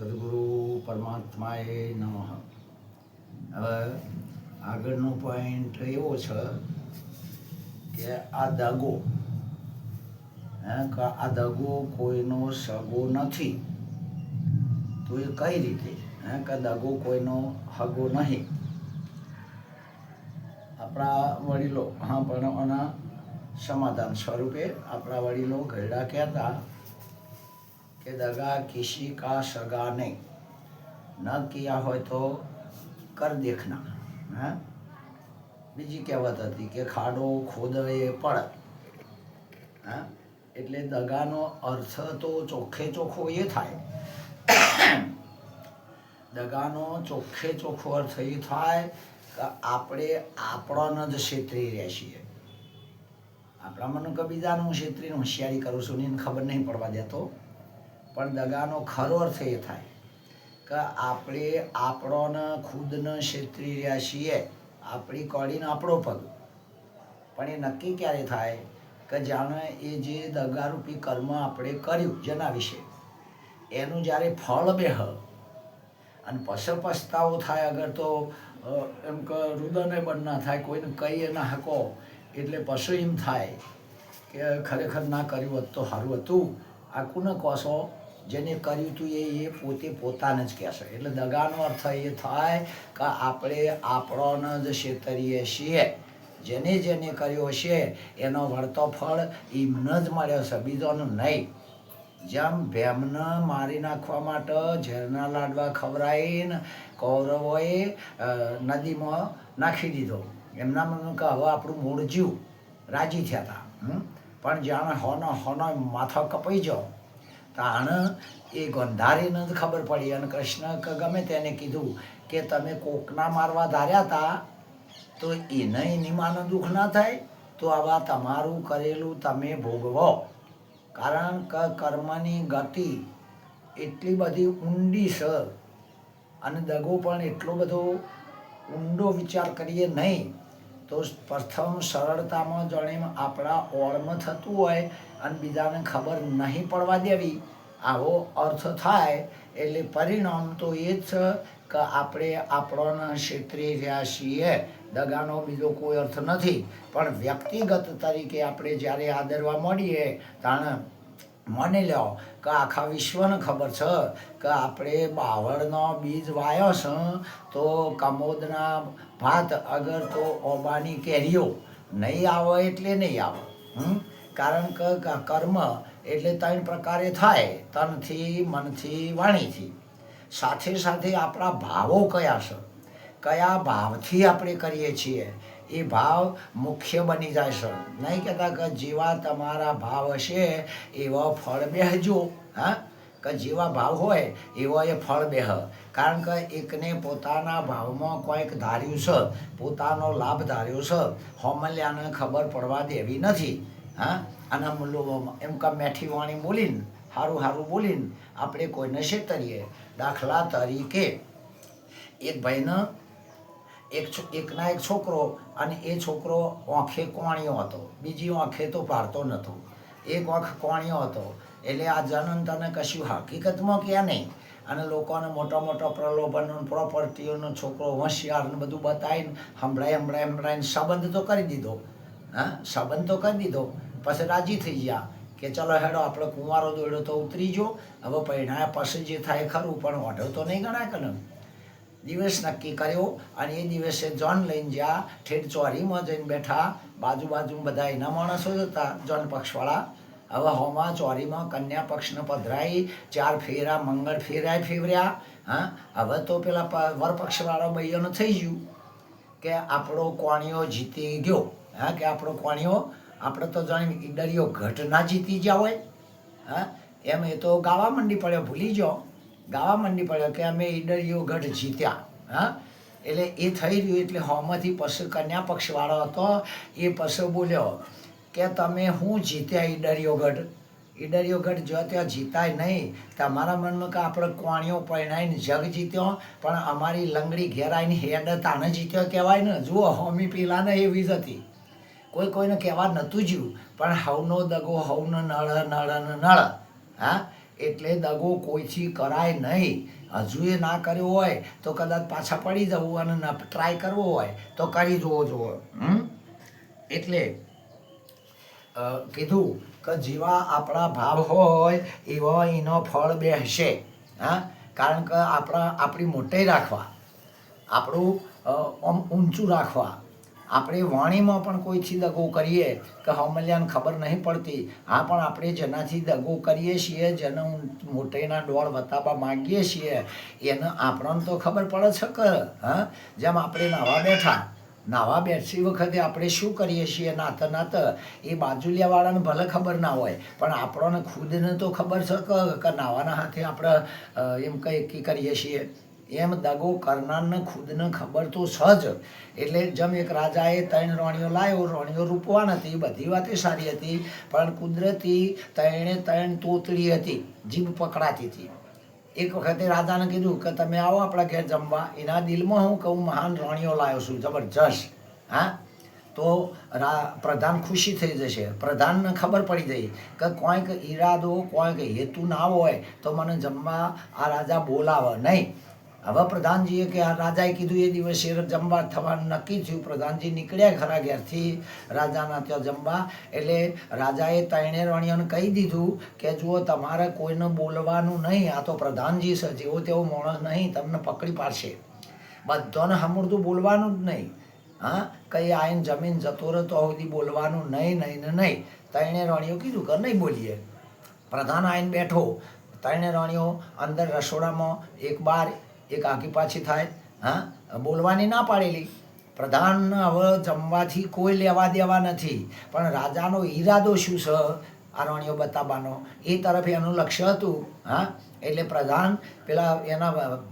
સદગુરુ પરમાત્માએ નમઃ. હવે આગળનો પોઈન્ટ એવો છે કે આ દગો આ દગો કોઈનો સગો નથી. તો એ કઈ રીતે? હે, કે દગો કોઈનો હગો નહીં. આપણા વડીલો, હા, પણ આના સમાધાન સ્વરૂપે આપણા વડીલો ઘરડા કહેતા કે દગા કિસી કા સગા નહીં. ન કિયા હોય તો કર દેખના. હા? બીજી કહેવત હતી કે ખાડો ખોદવે પડ. હા? એટલે દગાનો અર્થ તો ચોખ્ખે ચોખ્ખો એ થાય. દગાનો ચોખ્ખે ચોખ્ખો અર્થ એ થાય કે આપણે આપણાને જ છેતરી રહ્યા છીએ. આપણા મને કે બીજાનું ક્ષેત્રીને હોશિયારી કરું છું ને એને ખબર નહીં પડવા દેતો. પણ દગાનો ખરો અર્થ એ થાય કે આપણે આપણોને ખુદને છેતરી રહ્યા છીએ, આપણી કડીને આપણો પગ. પણ એ નક્કી ક્યારે થાય કે જાણે એ જે દગારૂપી કર્મ આપણે કર્યું જેના વિશે? એનું જ્યારે ફળ બેહ અને પછી પસ્તાવો થાય અગર તો એમ કે રુદને બંધ ના થાય, કોઈને કહીએ ના હકો, એટલે પશુ એમ થાય કે ખરેખર ના કર્યું હોત સારું હતું. આ કોને કહો છો જેને કર્યું હતું એ એ પોતે પોતાને જ કહેશે. એટલે દગાનો અર્થ એ થાય કે આપણે આપણોને જ છેતરીએ છીએ. જેને જેને કર્યો છે એનો વળતો ફળ એમને જ મળ્યો છે, બીજોનો નહીં. જેમ ભેમને મારી નાખવા માટે ઝેરના લાડવા ખવડાવીને કૌરવોએ નદીમાં નાખી દીધો. એમના મનમાં કે હવે આપણું મૂળ જીવ રાજી થયા હતા? પણ જાણે હોનો હોનો માથો કપાઈ જાઓ તાણ એ ગંધારીને જ ખબર પડી અને કૃષ્ણ ગમે તેને કીધું કે તમે કોકના મારવા ધાર્યા હતા તો એને એની માનો દુઃખ ના થાય? તો આવા તમારું કરેલું તમે ભોગવો. કારણ કે કર્મની ગતિ એટલી બધી ઊંડી છે અને દગો પણ એટલો બધો ઊંડો વિચાર કરીએ નહીં, તો પ્રથમ સરળતામાં જાણે આપણા ઓળમાં થતું હોય અને બીજાને ખબર નહીં પડવા દેવી. આવો અર્થ થાય એટલે પરિણામ તો એ જ છે કે આપણે આપણોને ક્ષેત્રી રહ્યા છીએ. દગાનો બીજો કોઈ અર્થ નથી. પણ વ્યક્તિગત તરીકે આપણે જ્યારે આદરવા મળીએ, તાણે માની લો કે આખા વિશ્વને ખબર છે કે આપણે બાવળનો બીજ વાયો છે, તો કમોદના ભાત અગર તો ઓબાની કેરીઓ નહીં આવે એટલે નહીં આવે. હમ? કારણ કે કર્મ એટલે ત્રણ પ્રકારે થાય, તનથી, મનથી, વાણીથી. સાથે સાથે આપણા ભાવો કયા છે? કયા ભાવથી આપણે કરીએ છીએ? એ ભાવ મુખ્ય બની જાય છે. નહીં કહેતા કે જેવા તમારા ભાવ હશે, એવા ફળ બેહજો. હા? કે જેવા ભાવ હોય, એવા એ ફળ બેહ. કારણ કે એકને પોતાના ભાવમાં કોઈક ધાર્યું છે, પોતાનો લાભ ધાર્યો છે હોમલ્યાને ખબર પડવા દેવી નથી. હા? અને મુલ્લો એમ કે મેઠી વાણી બોલીને સારું સારું બોલીને આપણે કોઈને છેતરીએ દાખલા તરીકે એક ભાઈને એક એકના એક છોકરો અને એ છોકરો આંખે કોણિયો હતો. બીજી આંખે તો પાડતો નહોતો. એક આંખ કોણિયો હતો. એટલે આ જનન તને કશું હકીકતમાં ક્યાં નહીં. અને લોકોને મોટા મોટા પ્રલોભનો પ્રોપર્ટીઓનો છોકરો હોશિયાર ને બધું બતાવીને હંભળાઈ હંભળાઈ હંભળાઈને સંબંધ તો કરી દીધો. હા? સંબંધ તો કરી દીધો. પછી રાજી થઈ ગયા કે ચલો હેડો, આપણે કુંવારો દોડ્યો તો ઉતરી જો હવે પરિણામ પછી જે થાય ખરું, પણ ઓઢો તો નહીં ગણાય કે દિવસ નક્કી કર્યો અને એ દિવસે જોન લઈને જ્યાં ઠેઠ ચોરીમાં જઈને બેઠા બાજુ બાજુ બધા એના માણસો જ હતા જોન પક્ષવાળા. હવે હોમાં ચોરીમાં કન્યા પક્ષને પધરાઈ, ચાર ફેરા, મંગળ ફેરાય ફેવર્યા. હા, હવે તો પેલા વરપક્ષવાળા બૈયાનું થઈ ગયું કે આપણો કોણીઓ જીતી ગયો. હા, કે આપણો કોણીઓ આપણે તો જાણીએ ઈડરીઓ ઘટના જીતી ગયા હોય, હા? એમ એ તો ગાવા મંડી પડ્યો, ભૂલી જાઓ. ગાવા મંડી પડ્યો કે અમે ઈડરીઓ ગઢ જીત્યા, હા? એટલે એ થઈ રહ્યું એટલે હોમાંથી પશુ કન્યા પક્ષવાળો હતો. એ પશુ બોલ્યો કે તમે હું જીત્યા ઈડરીઓ ગઢ? ઈડરીઓ ગઢ જો ત્યાં જીતાય નહીં. તમારા મનમાં કે આપણે કોણીઓ પરિણાઈને જગ જીત્યો, પણ અમારી લંગડી ઘેરાઈને હેડ તાને જીત્યો કહેવાય ને? જુઓ, હોમી પેલાને એવી જ હતી. કોઈ કોઈને કહેવા નહોતું જ્યું, પણ હવનો દગો, હવનો નળ નળ નળ, હા? એટલે દગો કોઈથી કરાય નહીં. હજુ એ ના કર્યો હોય, તો કદાચ પાછા પડી જવું અને ટ્રાય કરવો હોય, તો કરી જોવો હમ? એટલે કીધું કે જેવા આપણા ભાવ હોય, એવા એનો ફળ બેસશે હા? કારણ કે આપણા, આપણી મોટાઈ રાખવા. આપણું ઊંચું રાખવા. આપણે વાણીમાં પણ કોઈથી દગો કરીએ કે હમલ્યાને ખબર નહીં પડતી. હા, પણ આપણે જેનાથી દગો કરીએ છીએ, જેને મોટેના ડોળ વતાવવા માંગીએ છીએ, એને આપણને તો ખબર પડે છે કે, હા? જેમ આપણે નાવા બેઠા, નાવા બેસતી વખતે આપણે શું કરીએ છીએ? નાત નાત, એ બાજુલિયાવાળાને ભલે ખબર ના હોય, પણ આપણને ખુદને તો ખબર છે કે નાવાના હાથે આપણે એમ કંઈ કરીએ છીએ. એમ દગો કરનારને ખુદને ખબર તો સહજ એટલે જેમ એક રાજાએ ત્રણ રાણીઓ લાવ્યો રણીઓ રૂપવાન હતી, બધી વાતે સારી હતી, પણ કુદરતી ત્રણે ત્રણ તોતળી હતી, જીભ પકડાતી હતી. એક વખતે રાજાને કીધું કે તમે આવો આપણા ઘેર જમવા, એના દિલમાં હું કહું, મહાન રાણીઓ લાવ્યો છું, જબરજસ્ત. હા? તો રા, પ્રધાન ખુશી થઈ જશે. પ્રધાનને ખબર પડી જઈ કે કોઈક ઈરાદો, કોઈક હેતુ ના હોય તો મને જમવા આ રાજા બોલાવે નહીં. હવે પ્રધાનજીએ કે રાજાએ કીધું, એ દિવસે જમવા થવાનું નક્કી થયું. પ્રધાનજી નીકળ્યા ખરા ઘેરથી. રાજાના ત્યાં જમવા. એટલે રાજાએ ત્રણે રાણીઓને કહી દીધું કે, જુઓ, તમારે કોઈને બોલવાનું નહીં. આ તો પ્રધાનજી છે. જેવો તેવો માણસ નહીં. તમને પકડી પાડશે. બધાને હમુરતું બોલવાનું જ નહીં. હા? કઈ આઈને જમીન જતો રહે તો સુધી બોલવાનું નહીં નહીં, ને નહીં. ત્રણે રાણીઓ કીધું કે, નહીં બોલીએ. પ્રધાન આઈને બેઠો. ત્રણે રાણીઓ અંદર રસોડામાં એક બાર એક આકી પાછી થાય, હા? બોલવાની ના પાડેલી. પ્રધાન હવે જમવાથી કોઈ લેવા દેવા નથી. પણ રાજાનો ઈરાદો શું છે? આ રાણીઓ બતાવવાનો. એ તરફ એનું લક્ષ્ય હતું, હા? એટલે પ્રધાન પેલા એના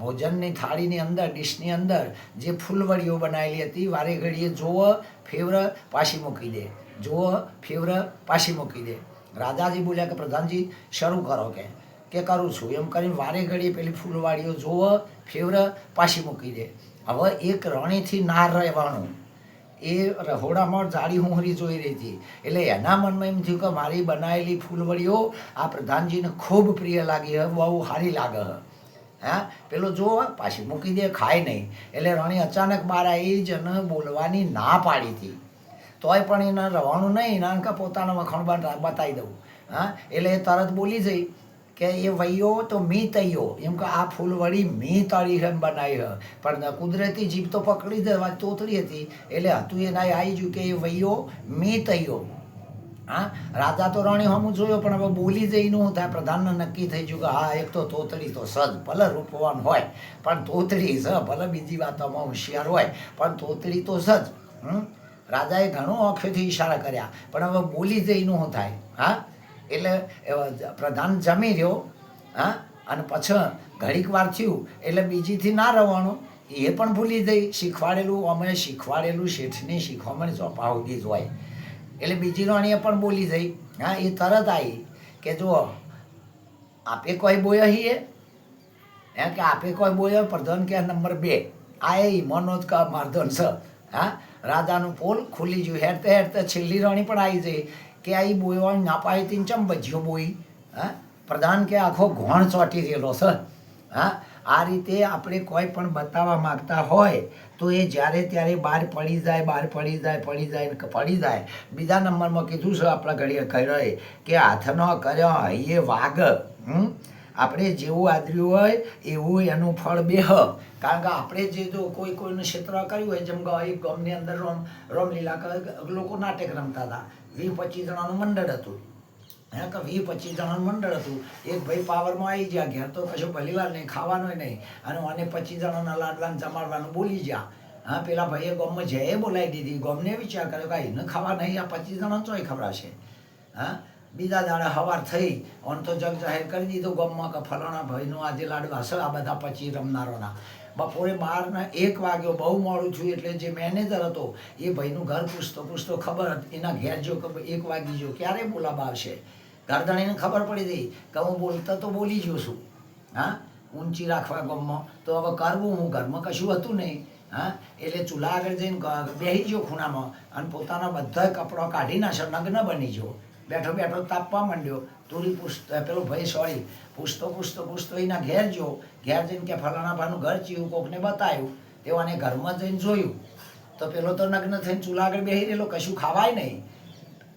ભોજનની થાળીની અંદર, ડીશની અંદર જે ફૂલવડીઓ બનાવેલી હતી, વારે ઘડીએ જોવો, ફેવર પાછી મૂકી દે. જોવો, ફેવર પાછી મૂકી દે. રાજાજી બોલ્યા કે, પ્રધાનજી, શરૂ કરો કે. કે કરું છું? એમ કરીને વારે ઘડીએ પેલી ફૂલવાડીઓ જોવો, ફેવર, પાછી મૂકી દે. હવે એક રણીથી ના રહેવાનું. એ રહોડામાં જાડી હુંહરી જોઈ રહી હતી. એટલે એના મનમાં એમ થયું કે મારી બનાવેલી ફૂલવડીઓ આ પ્રધાનજીને ખૂબ પ્રિય લાગી હ, બહુ સારી લાગે હે. હા? પેલો જો પાછી મૂકી દે, ખાય નહીં. એટલે રણી અચાનક બહાર આવી જ અને બોલવાની ના પાડી હતી. તોય પણ એને રવાનું નહીં કે પોતાનો વખાણ બતાવી દઉં. હા? એટલે એ તરત બોલી જઈ. કે એ વૈયો તો મી તૈયો એમ કે આ ફૂલવડી મી તળી એમ બનાવી પણ કુદરતી જીભ તો પકડી દેવા તોતરી હતી. એટલે હતું એના આવી ગયું કે એ વૈયો મી તૈયો હા? રાજા તો રાણી હમું જોયો, પણ હવે બોલી જઈનું હું થાય પ્રધાનને નક્કી થઈ ગયું કે હા, એક તો તોતડી તો સજ ભલે રૂપવાન હોય, પણ તોતડી છે, ભલે બીજી વાતોમાં હોશિયાર હોય, પણ તોતડી તો સજ રાજાએ ઘણો આંખેથી ઈશારા કર્યા, પણ હવે બોલી જઈનું હું થાય. હા? એટલે, એ, પ્રધાન જમી રહ્યો, હા, અને પછી ઘડીક વાર થયું, એટલે બીજીથી ના રહેવાનું એ પણ ભૂલી જઈ શીખવાડેલું અમે શીખવાડેલું, શેઠની શીખવામણ ચોપાવતી જ હોય. એટલે બીજી રાણીએ પણ બોલી જઈ હા, એ તરત આવી કે જુઓ, આપે કોઈ બોયો હે, કે આપે કોઈ બોયો? પ્રધાન કે નંબર બે. આ એ મનોજ કા મારધન છે હા, રાજાનું પોલ ખુલી ગયું. હેરતે હેરતે છેલ્લી રાણી પણ આવી જઈ કે આ ઈ બોયવાની ના પાડી તીન ચમ બજ્યો બોઈ હા? પ્રધાન કે આખો ઘોણ ચોટી રહેલો છે. હા? આ રીતે આપણે કોઈ પણ બતાવવા માંગતા હોય તો એ જ્યારે ત્યારે બહાર પડી જાય, બહાર પડી જાય પડી જાય ને પડી જાય. બીજા નંબરમાં કીધું છે આપણા ઘડીએ કર્યો કે હાથનો કર્યો હૈયે વાઘ. હમ? આપણે જેવું આદર્યું હોય એવું એનું ફળ બેહ. કારણ કે આપણે જે જો કોઈ કોઈનું ક્ષેત્ર કર્યું હોય જેમ કે ગામની અંદર રોમ, રોમલીલા લોકો નાટક રમતા હતા. વીસ પચીસ જણાનું મંડળ હતું. હે કે વીસ પચીસ જણાનું મંડળ હતું. એક ભાઈ પાવરમાં આવી ગયા, ઘેર તો કશું ભલીવાર નહીં, ખાવાનું નહીં. અને મને પચીસ જણાના લાડવાનું જમાડવાનું બોલી ગયા. હા, પેલા ભાઈએ ગોમમાં જયે બોલાવી દીધી. ગોમને વિચાર કર્યો કે એને ખાવા નહીં, આ પચીસ જણા ચોય ખવડાવશે. હા, બીજા દાડા હવાર થઈ, ઓન તો જગ જાહેર કરી દીધું ગમમાં કે ફલાણા ભાઈનો આજે લાડવા છે આ બધા પછી રમનારોના. બપોરે બારના એક વાગ્યો, બહુ મોડું છું એટલે જે મેનેજર હતો, એ ભાઈનું ઘર પૂછતો પૂછતો ખબર એના ઘેર જો એક વાગી જો ક્યારે બોલાવા આવશે? ઘરધણીને ખબર પડી ગઈ કે હું બોલતા તો બોલી ગયો છું. હા? ઊંચી રાખવા ગમમાં. તો હવે કરવું હું? ઘરમાં કશું હતું નહીં. હા? એટલે ચૂલા આગળ જઈને બેહી ગયો ખૂણામાં અને પોતાના બધા કપડાં કાઢી નાખ્યો નગ્ન બની ગયો. બેઠો બેઠો તાપવા માંડ્યો. તુરી પૂછતો પેલો ભાઈ સોરી પૂછતો પૂછતો પૂછતો એના ઘેર જો ઘેર જઈને કે ફલાણા ભાનું ઘર ચીયું કોકને બતાવ્યું તેઓને ઘરમાં જઈને જોયું. તો પેલો તો નગ્ન થઈને ચૂલા આગળ બેસી રહેલો, કશું ખાવાય નહીં.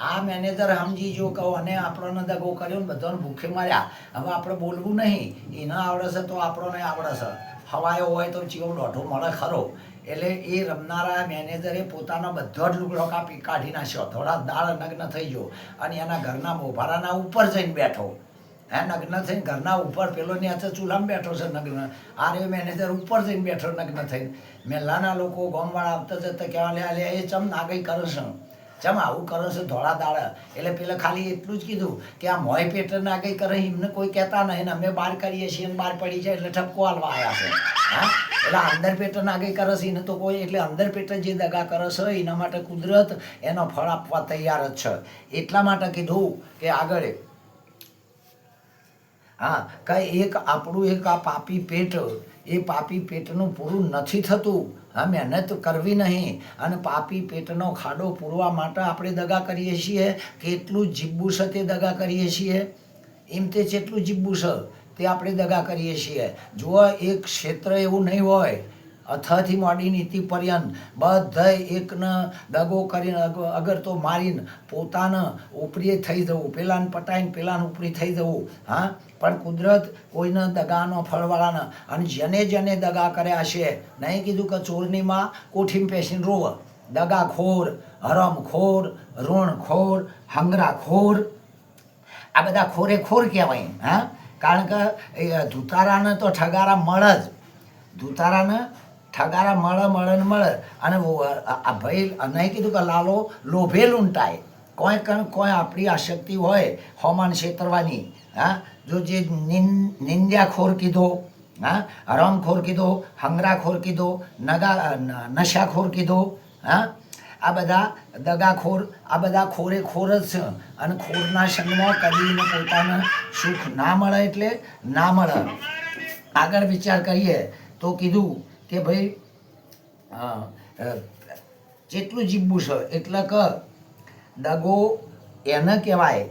આ મેનેજર સમજી જો કહો, અને આપણને દગો કર્યો ને બધાને ભૂખે માર્યા. હવે આપણે બોલવું નહીં. એને આવડે છે તો આપણને આવડે છે હવાયો હોય તો ચીવો દોઢો મળે ખરો. એટલે એ રમનારા મેનેજરે પોતાનો બધો જ લુગડો કાપી કાઢી નાખ્યો. થોડા દાળ નગ્ન થઈ ગયો અને એના ઘરના મોભારાના ઉપર જઈને બેઠો. હે, નગ્ન થઈને ઘરના ઉપર પેલો ને ચૂલામાં બેઠો છે નગ્ન. આ રે મેનેજર ઉપર જઈને બેઠો નગ્ન થઈને. મેલાના લોકો ગામવાળા આવતા જતા કહેવા લે લે એ ચમ નાગઈ કરે છે? ચમ આવું કરો છો, ધોળા દાળ. એટલે પેલા ખાલી એટલું જ કીધું કે આ મોય પેટર ના કઈ કરે, એમને કોઈ કહેતા નહીં અમે બહાર કરીએ છીએ ને બહાર પડી જાય એટલે ઠપકો હાલવા આવ્યા છે. હા? એટલે અંદર પેટર ના કઈ કરે છે, એને તો કોઈ એટલે અંદર પેટર જે દગા કરે છે, એના માટે કુદરત એનો ફળ આપવા તૈયાર જ છે. એટલા માટે કીધું કે આગળ હા, કઈ એક આપણું એક આ પાપી પેટ, એ પાપી પેટનું પૂરું નથી થતું. હા, મહેનત કરવી નહીં. અને પાપી પેટનો ખાડો પૂરવા માટે આપણે દગા કરીએ છીએ. કેટલું જીબ્બું છે તે દગા કરીએ છીએ. એમ તે જેટલું જીબ્બું છે તે આપણે દગા કરીએ છીએ. જો એક ક્ષેત્ર એવું નહીં હોય. અથાથી માંડી નીતિ પર્યંત બધાય એકને દગો કરીને અગર તો મારીને પોતાને ઉપરી થઈ જવું, પેલાને પટાઈને પેલાને ઉપરી થઈ જવું, હા? પણ કુદરત કોઈને દગાનો ફળવાળાના, અને જેને જેને દગા કર્યા છે, નહીં કીધું કે ચોરની માં કોઠીમાં પેસીને રોવ? દગાખોર, હરમખોર, ઋણખોર, હંગરાખોર. આ બધા ખોરે ખોર કહેવાય, હા? કારણ કે ધુતારાને તો ઠગારા મળે જ. ધુતારાને ઠગારા મળે મળે ને મળે. અને આ ભાઈ નહીં કીધું કે લાલો લોભે લૂંટાય. કોઈ કણ કોઈ આપણી આશક્તિ હોય હોમાન છેતરવાની હા? જો જે નિંદ્યાખોર કીધો, હા? હરામખોર કીધો, હંગરાખોર કીધો, નગા નશાખોર કીધો, હા? આ બધા દગાખોર, આ બધા ખોરે ખોર જ છે. અને ખોરના સંગમાં કદીને પોતાને સુખ ના મળે એટલે ના મળે. આગળ વિચાર કરીએ તો કીધું કે ભાઈ જેટલું જીવવું છે, એટલે કે, દગો એને કહેવાય.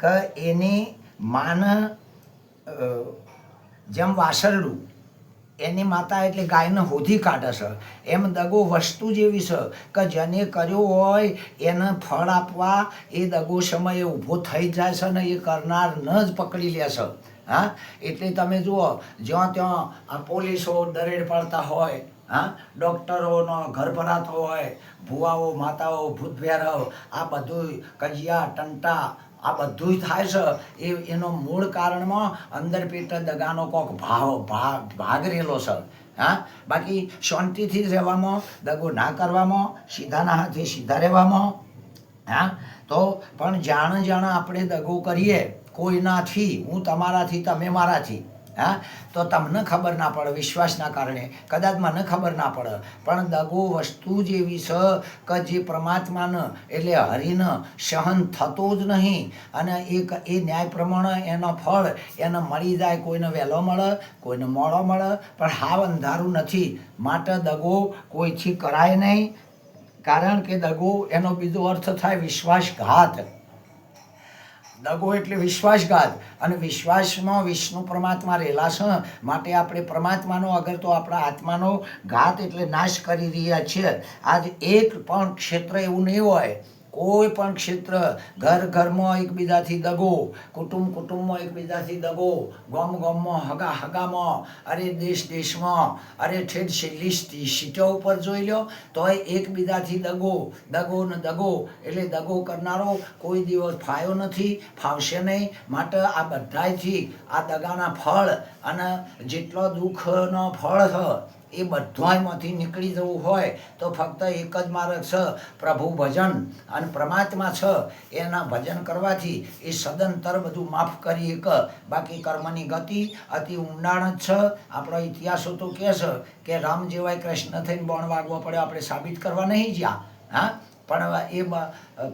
કે, એની માન જેમ વાસરડું એની માતા એટલે ગાયને હોધી કાઢે છે. એમ દગો વસ્તુ જેવી છે કે જેને કર્યો હોય, એને ફળ આપવા એ દગો સમયે ઊભો થઈ જાય છે ને એ કરનાર ન જ પકડી લે છે. હા? એટલે તમે જુઓ, જ્યાં ત્યાં પોલીસો દરેડ પાડતા હોય, હા? ડૉક્ટરોનો ઘરભરાતો હોય, ભુવાઓ, માતાઓ ભૂત ભૈરવ આ બધું કજિયા, ટંટા, આ બધું થાય છે. એ, એનો મૂળ કારણમાં અંદર પેટ દગાનો કોક ભાવ, ભાગ ભાગ રહેલો છે, હા? બાકી શાંતિથી રહેવામાં, દગો ના કરવામાં, સીધાના હાથે સીધા રહેવામાં, હા? તો પણ જાણ જાણ આપણે દગો કરીએ કોઈનાથી, હું તમારાથી, તમે મારાથી, હા? તો તમને ખબર ના પડે વિશ્વાસના કારણે. કદાચ મને ખબર ના પડે. પણ દગો વસ્તુ જેવી છે કે જે પરમાત્માને એટલે હરિને સહન થતો જ નહીં. અને એક એ ન્યાય પ્રમાણે એનો ફળ એને મળી જાય, કોઈને વહેલો મળે, કોઈને મોડો મળે. પણ હાવ અંધારું નથી. માટે દગો કોઈથી કરાય નહીં. કારણ કે દગો, એનો બીજો અર્થ થાય વિશ્વાસઘાત. દગો એટલે વિશ્વાસઘાત. અને વિશ્વાસમાં વિષ્ણુ પરમાત્મા રહેલા છે, માટે આપણે પરમાત્માનો, અગર તો આપણા આત્માનો ઘાત એટલે નાશ કરી રહ્યા છીએ. આજ એક પણ ક્ષેત્ર એવું નહીં હોય કોઈ પણ ક્ષેત્ર, ઘર ઘરમાં એકબીજાથી દગો, કુટુંબ કુટુંબમાં એકબીજાથી દગો, ગામ ગામમાં, હગા હગામાં, અરે દેશ દેશમાં, અરે ઠેઠ છેલ્લી સીટો ઉપર જોઈ લો તોય એકબીજાથી દગો દગો ને દગો, એટલે દગો કરનારો કોઈ દિવસ ફાયો નથી, ફાવશે નહીં, માટે આ બધાયથી આ દગાના ફળ અને જેટલો દુઃખનો ફળ છે એ બધામાંથી નીકળી જવું હોય તો ફક્ત એક જ માર્ગ છે, પ્રભુ ભજન. અને પરમાત્મા છે, એના ભજન કરવાથી એ સદંતર બધું માફ કરી એક. બાકી કર્મની ગતિ અતિ ઊંડાણ જ છે. આપણો ઇતિહાસો તો કહે છે કે રામ જેવાય કૃષ્ણ થઈને બોણ વાગવા પડે, આપણે સાબિત કરવા નહીં જ્યાં. હા? પણ એ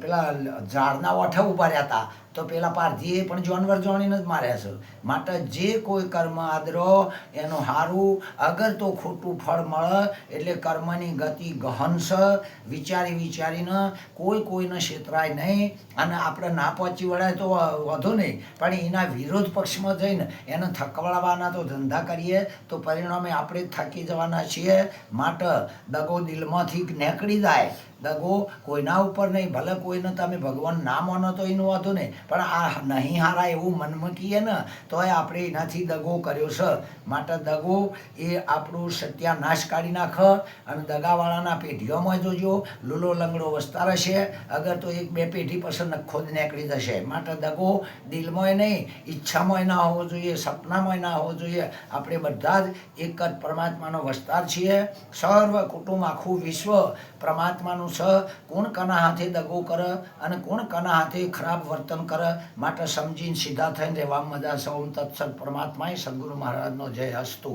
પેલા ઝાડના ઓઠે ઊભા રહ્યા હતા. તો પેલા પારધીએ પણ જાનવર જોણીને જ માર્યા છે. માટે જે કોઈ કર્મ આદરો, એનું સારું અગર તો ખોટું ફળ મળે, એટલે કર્મની ગતિ ગહન છે. વિચારી વિચારીને કોઈ કોઈને છેતરાય નહીં. અને આપણે ના પહોંચી વળાય તો વધુ નહીં. પણ એના વિરોધ પક્ષમાં જઈને એને થકવાડવાના તો ધંધા કરીએ, તો પરિણામે આપણે થાકી જવાના છીએ. માટે દગો દિલમાંથી નીકળી જાય. દગો કોઈના ઉપર નહીં, ભલે કોઈને તમે ભગવાન ના માનો તો એનું વાંધો નહીં. પણ આ નહીં હારા એવું મનમાં કહીએ ને, તોય આપણે એનાથી દગો કર્યો છે. માટે દગો એ આપણું સત્યાનાશ કાઢી નાખ અને દગાવાળાના પેઢીઓમાં જોજો, લૂલો લંગડો વસતા રહેશે. અગર તો એક બે પેઢી પછી નખો જ નીકળી જશે. માટે દગો દિલમાંય નહીં, ઈચ્છામાંય ના હોવો જોઈએ, સપનામાંય ના હોવો જોઈએ. આપણે બધા જ એક જ પરમાત્માનો વસ્તાર છીએ. સર્વ કુટુંબ, આખું વિશ્વ પરમાત્માનું છે. કોણ કના હાથે દગો કરે અને કોણ કના હાથે ખરાબ વર્તન કરે માટે સમજીને સીધા થઈને રહેવા મજા સૌ તત્સદ પરમાત્માએ સદગુરુ મહારાજનો જય હસ્તુ.